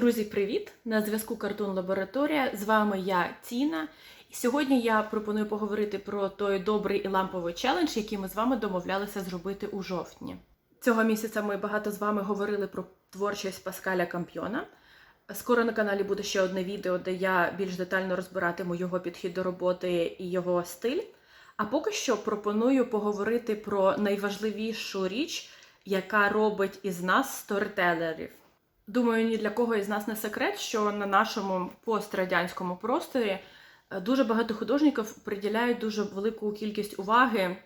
Друзі, привіт! На зв'язку Картун Лабораторія. З вами я, Тіна. І сьогодні я пропоную поговорити про той добрий і ламповий челендж, який ми з вами домовлялися зробити у жовтні. Цього місяця ми багато з вами говорили про творчість Паскаля Кампьона. Скоро на каналі буде ще одне відео, де я більш детально розбиратиму його підхід до роботи і його стиль. А поки що пропоную поговорити про найважливішу річ, яка робить із нас сторітелерів. Думаю, ні для кого із нас не секрет, що на нашому пострадянському просторі е, дуже багато художників приділяють дуже велику кількість уваги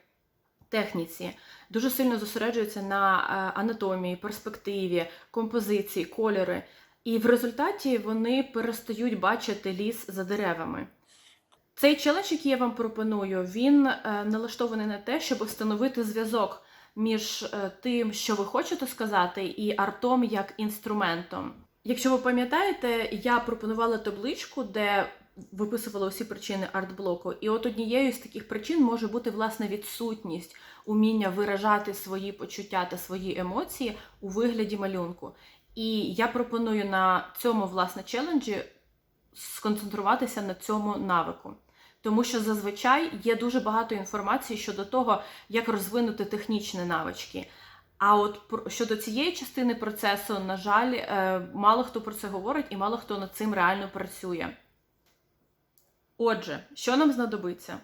техніці, дуже сильно зосереджуються на е, анатомії, перспективі, композиції, кольори. І в результаті вони перестають бачити ліс за деревами. Цей челендж, який я вам пропоную, він е, налаштований на те, щоб встановити зв'язок між е, тим, що ви хочете сказати, і артом як інструментом. Якщо ви пам'ятаєте, я пропонувала табличку, де виписувала усі причини арт-блоку. І от однією з таких причин може бути власне відсутність уміння виражати свої почуття та свої емоції у вигляді малюнку. І я пропоную на цьому власне челенджі сконцентруватися на цьому навику. Тому що зазвичай є дуже багато інформації щодо того, як розвинути технічні навички. А от щодо цієї частини процесу, на жаль, е, мало хто про це говорить і мало хто над цим реально працює. Отже, що нам знадобиться?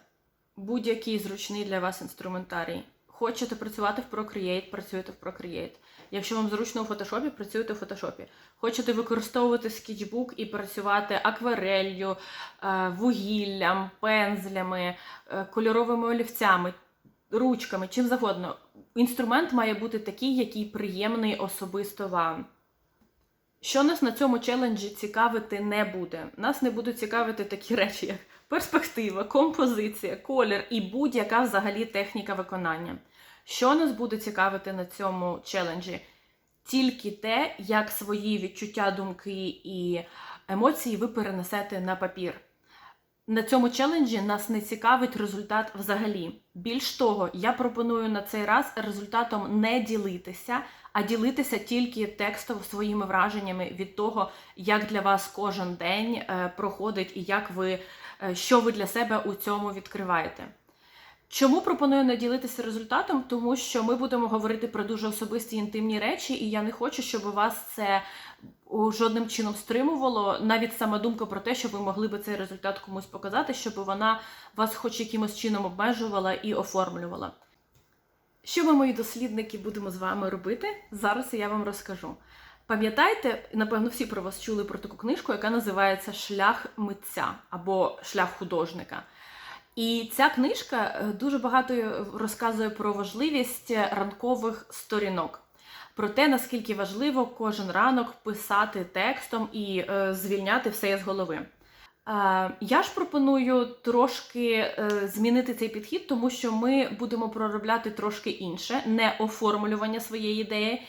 Будь-який зручний для вас інструментарій. Хочете працювати в Procreate, працюєте в Procreate. Якщо вам зручно у фотошопі, працюєте в фотошопі. Хочете використовувати скетчбук і працювати акварелью, е, вугіллям, пензлями, е, кольоровими олівцями, ручками, чим завгодно. Інструмент має бути такий, який приємний особисто вам. Що нас на цьому челенджі цікавити не буде? Нас не будуть цікавити такі речі, як перспектива, композиція, колір і будь-яка взагалі техніка виконання. Що нас буде цікавити на цьому челенджі? Тільки те, як свої відчуття, думки і емоції ви перенесете на папір. На цьому челенджі нас не цікавить результат взагалі. Більш того, я пропоную на цей раз результатом не ділитися, а ділитися тільки текстово своїми враженнями від того, як для вас кожен день е, проходить і як ви, е, що ви для себе у цьому відкриваєте. Чому пропоную не ділитися результатом? Тому що ми будемо говорити про дуже особисті інтимні речі, і я не хочу, щоб вас це жодним чином стримувало. Навіть сама думка про те, що ви могли би цей результат комусь показати, щоб вона вас хоч якимось чином обмежувала і оформлювала. Що ми, мої дослідники, будемо з вами робити? Зараз я вам розкажу. Пам'ятаєте, напевно, всі про вас чули про таку книжку, яка називається Шлях митця або Шлях художника. І ця книжка е, дуже багато розказує про важливість ранкових сторінок, про те, наскільки важливо кожен ранок писати текстом і е, звільняти все з голови. Е, я ж пропоную трошки змінити цей підхід, тому що ми будемо проробляти трошки інше, не оформлювання своєї ідеї,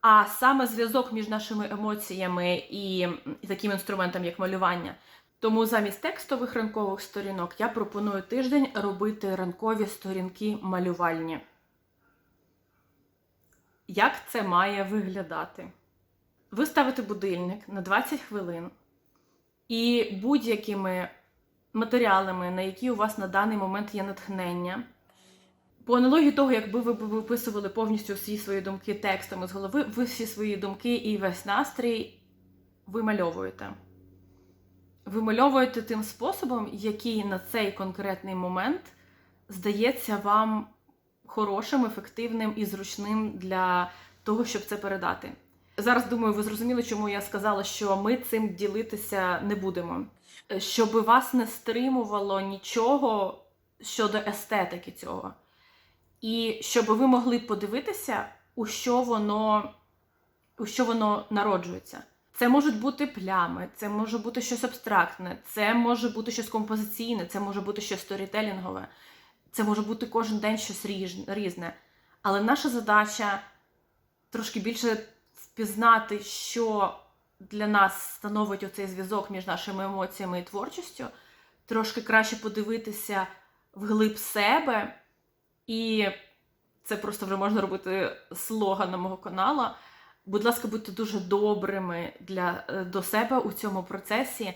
а саме зв'язок між нашими емоціями і таким інструментом, як малювання. Тому замість текстових ранкових сторінок я пропоную тиждень робити ранкові сторінки малювальні. Як це має виглядати? Ви ставите будильник на 20 хвилин і будь-якими матеріалами, на які у вас на даний момент є натхнення. По аналогії того, якби ви виписували повністю всі свої думки текстами з голови, ви всі свої думки і весь настрій вимальовуєте вимальовуєте тим способом, який на цей конкретний момент здається вам хорошим, ефективним і зручним для того, щоб це передати. Зараз думаю, ви зрозуміли, чому я сказала, що ми цим ділитися не будемо. Щоб вас не стримувало нічого щодо естетики цього. І щоб ви могли подивитися, у що воно, у що воно народжується. Це можуть бути плями, це може бути щось абстрактне, це може бути щось композиційне, це може бути щось сторітелінгове, це може бути кожен день щось різне. Але наша задача трошки більше впізнати, що для нас становить оцей зв'язок між нашими емоціями і творчістю, трошки краще подивитися вглиб себе, і це просто вже можна робити слоганом мого каналу. Будь ласка, будьте дуже добрими для, е, до себе у цьому процесі.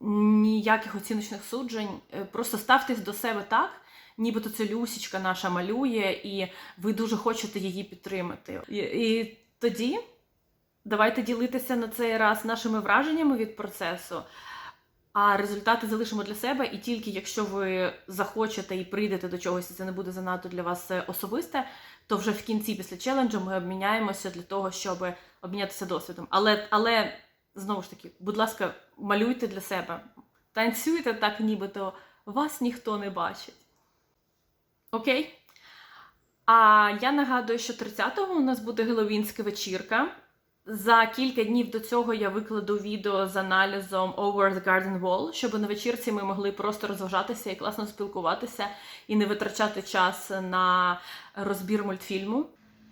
Ніяких оціночних суджень. Е, Просто ставтесь до себе так, нібито це Люсічка наша малює, і ви дуже хочете її підтримати. І, і тоді давайте ділитися на цей раз нашими враженнями від процесу. А результати залишимо для себе, і тільки якщо ви захочете і прийдете до чогось, і це не буде занадто для вас е, особисте, то вже в кінці після челенджу ми обміняємося для того, щоб обмінятися досвідом. Але, але знову ж таки, будь ласка, малюйте для себе, танцюйте так, нібито вас ніхто не бачить. Окей? А я нагадую, що 30-го у нас буде геловінська вечірка. За кілька днів до цього я викладу відео з аналізом Over the Garden Wall, щоб на вечірці ми могли просто розважатися і класно спілкуватися і не витрачати час на розбір мультфільму.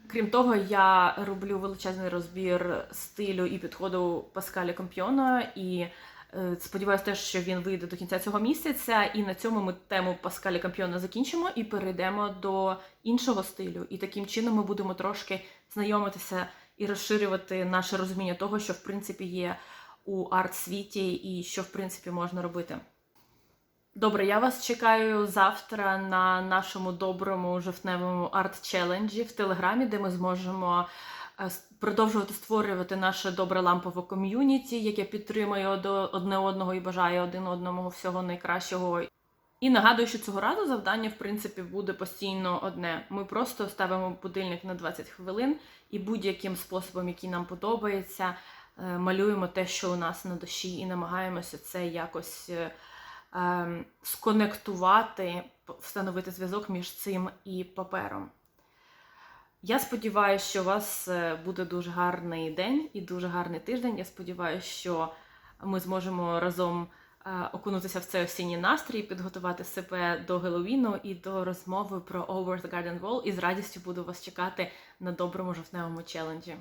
Крім того, я роблю величезний розбір стилю і підходу Паскаля Компьона, і е, сподіваюся теж, що він вийде до кінця цього місяця. І на цьому ми тему Паскаля Компьона закінчимо і перейдемо до іншого стилю. І таким чином ми будемо трошки знайомитися і розширювати наше розуміння того, що в принципі є у арт-світі і що в принципі можна робити. Добре, я вас чекаю завтра на нашому доброму жовтневому арт-челенджі в Телеграмі, де ми зможемо е, продовжувати створювати наше добре лампове ком'юніті, яке підтримує од- одне одного і бажає один одному всього найкращого. І нагадую, що цього разу завдання, в принципі, буде постійно одне. Ми просто ставимо будильник на 20 хвилин і будь-яким способом, який нам подобається, е, малюємо те, що у нас на душі, і намагаємося це якось е, ем, сконектувати, встановити зв'язок між цим і папером. Я сподіваюся, що у вас е, буде дуже гарний день і дуже гарний тиждень. Я сподіваюся, що ми зможемо разом окунутися в цей осінній настрій, підготувати себе до Геловіну і до розмови про Over the Garden Wall. І з радістю буду вас чекати на доброму жовтневому челенджі.